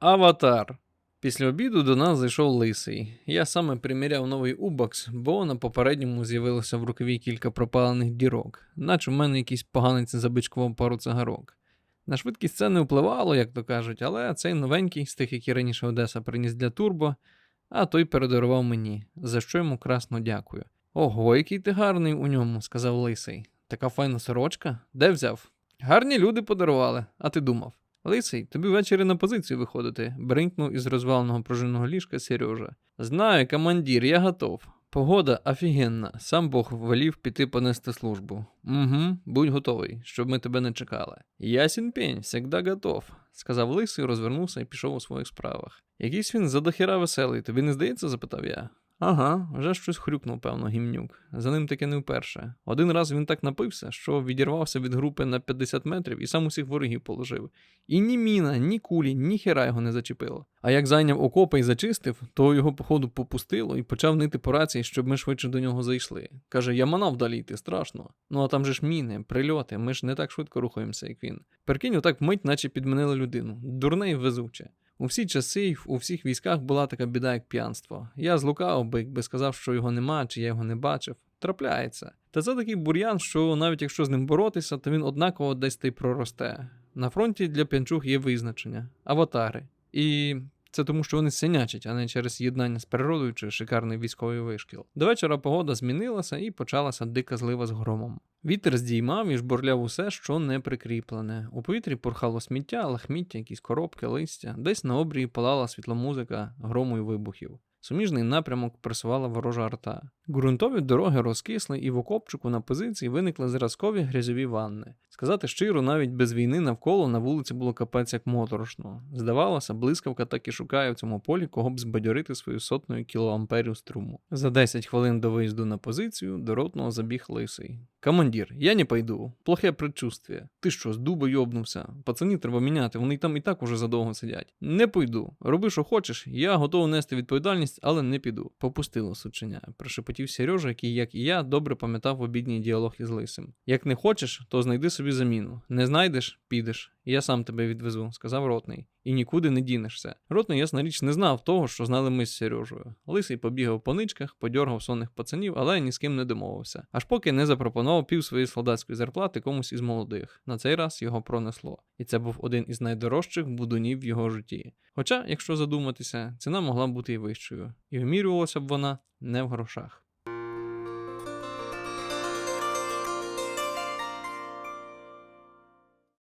Аватар. Після обіду до нас зайшов лисий. Я саме приміряв новий убокс, бо на попередньому з'явилося в рукаві кілька пропалених дірок, наче в мене якийсь поганець забичкував пару цигарок. На швидкість це не впливало, як то кажуть, але цей новенький, з тих, які раніше Одеса приніс для турбо, а той передарував мені, за що йому красно дякую. Ого, який ти гарний у ньому, сказав лисий. Така файна сорочка? Де взяв? Гарні люди подарували, а ти думав. Лисий, тобі ввечері на позицію виходити, бринкнув із розваленого пружинного ліжка Сережа. Знаю, командир, я готов. Погода офігенна, сам Бог велів піти понести службу. Угу, будь готовий, щоб ми тебе не чекали. Ясін пень, всегда готов, сказав лисий, розвернувся і пішов у своїх справах. Якийсь він задохіра веселий, тобі не здається? запитав я. Ага, вже щось хрюкнув, певно, гімнюк. За ним таки не вперше. Один раз він так напився, що відірвався від групи на 50 метрів і сам усіх ворогів положив. І ні міна, ні кулі, ні хера його не зачепило. А як зайняв окопи і зачистив, то його, походу, попустило і почав нити по рації, щоб ми швидше до нього зайшли. Каже, я манав далі йти, страшно. Ну а там же ж міни, прильоти, ми ж не так швидко рухаємося, як він. Прикинь, отак вмить, наче підмінили людину. Дурне і везуче. У всі часи у всіх військах була така біда, як п'янство. Я злукав би, якби сказав, що його нема, чи я його не бачив. Трапляється. Та це такий бур'ян, що навіть якщо з ним боротися, то він однаково десь й проросте. На фронті для п'янчуг є визначення аватари. І це тому, що вони синячать, а не через єднання з природою чи шикарний військовий вишкіл. До вечора погода змінилася і почалася дика злива з громом. Вітер здіймав і жбурляв усе, що не прикріплене. У повітрі порхало сміття, лахміття, якісь коробки, листя, десь на обрії палала світломузика, грому й вибухів. Суміжний напрямок пресувала ворожа арта. Ґрунтові дороги розкисли, і в окопчику на позиції виникли зразкові грязьові ванни. Сказати щиро, навіть без війни навколо на вулиці було капець як моторошно. Здавалося, блискавка так і шукає в цьому полі, кого б збадьорити свою сотною кілоамперів струму. За 10 хвилин до виїзду на позицію до ротного забіг лисий. Командир, я не пойду. Плохе предчувствие. Ти що, з дуба йобнувся? Пацанів треба міняти, вони там і так уже задовго сидять. Не пойду. Роби, що хочеш, я готовий нести відповідальність, але не піду. Попустило сученя, прошепотів Сережа, який, як і я, добре пам'ятав обідній діалог із лисим. Як не хочеш, то знайди собі заміну. Не знайдеш, підеш. Я сам тебе відвезу, сказав ротний. І нікуди не дінешся. Ротний, ясна річ, не знав того, що знали ми з Сережею. Лисий побігав по ничках, подьоргав сонних пацанів, але ні з ким не домовився. Аж поки не запропонував пів своєї солдатської зарплати комусь із молодих. На цей раз його пронесло. І це був один із найдорожчих будунів в його житті. Хоча, якщо задуматися, ціна могла бути і вищою, і вимірювалася б вона не в грошах.